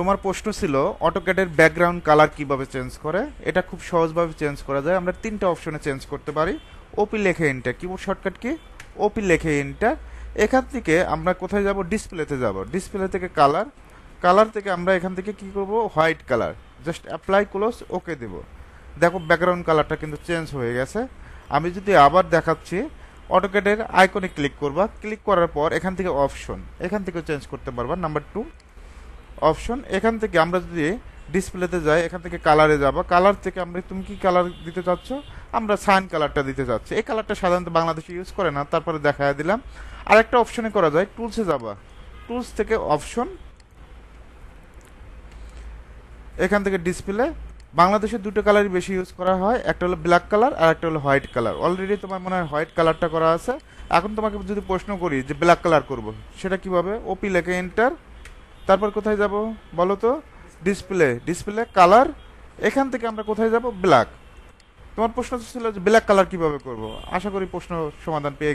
তোমার প্রশ্ন ছিল অটোক্যাডের ব্যাকগ্রাউন্ড কালার কীভাবে চেঞ্জ করে? এটা খুব সহজভাবে চেঞ্জ করা যায়। আমরা তিনটা অপশনে চেঞ্জ করতে পারি। ওপি লেখে এন্টার কিবোর্ড শর্টকাট কি? ওপি লেখে এন্টার এখান থেকে আমরা কোথায় যাব? ডিসপ্লেতে যাব। ডিসপ্লে থেকে কালার কালার থেকে আমরা এখান থেকে কি করব? White colour just apply close okay দেব। দেখো ব্যাকগ্রাউন্ড কালারটা কিন্তু চেঞ্জ হয়ে গেছে। আমি যদি আবার দেখাচ্ছি অটোক্যাডের আইকনে ক্লিক করবা। ক্লিক করার পর এখান থেকে অপশন এখান থেকে চেঞ্জ করতে পারবা। নাম্বার টু অপশন, এখান থেকে আমরা যদি ডিসপ্লেতে যাই, এখান থেকে কালারে যাবা। কালার থেকে আমরা, তুমি কি কালার দিতে চাচ্ছ? আমরা সাইন কালারটা দিতে চাচ্ছি। এই কালারটা সাধারণত বাংলাদেশে ইউজ করে না, তারপরে দেখায় দিলাম। আরেকটা অপশনে করা যায়, টুলসে যাবা। টুলস থেকে অপশন, এখান থেকে ডিসপ্লে। বাংলাদেশে দুটো কালারই বেশি ইউজ করা হয়, একটা হলো ব্ল্যাক কালার আর একটা হলো হোয়াইট কালার। অলরেডি তোমার মনে হয় হোয়াইট কালারটা করা আছে। এখন তোমাকে যদি প্রশ্ন করি যে ব্ল্যাক কালার করব, সেটা কীভাবে? ওপি লেখে এন্টার তারপর কোথায় যাব বলো তো? ডিসপ্লে ডিসপ্লে কালার এখান থেকে আমরা কোথায় যাব? ব্ল্যাক তোমার প্রশ্ন ছিল যে ব্ল্যাক কালার কীভাবে করব? আশা করি প্রশ্ন সমাধান পেয়ে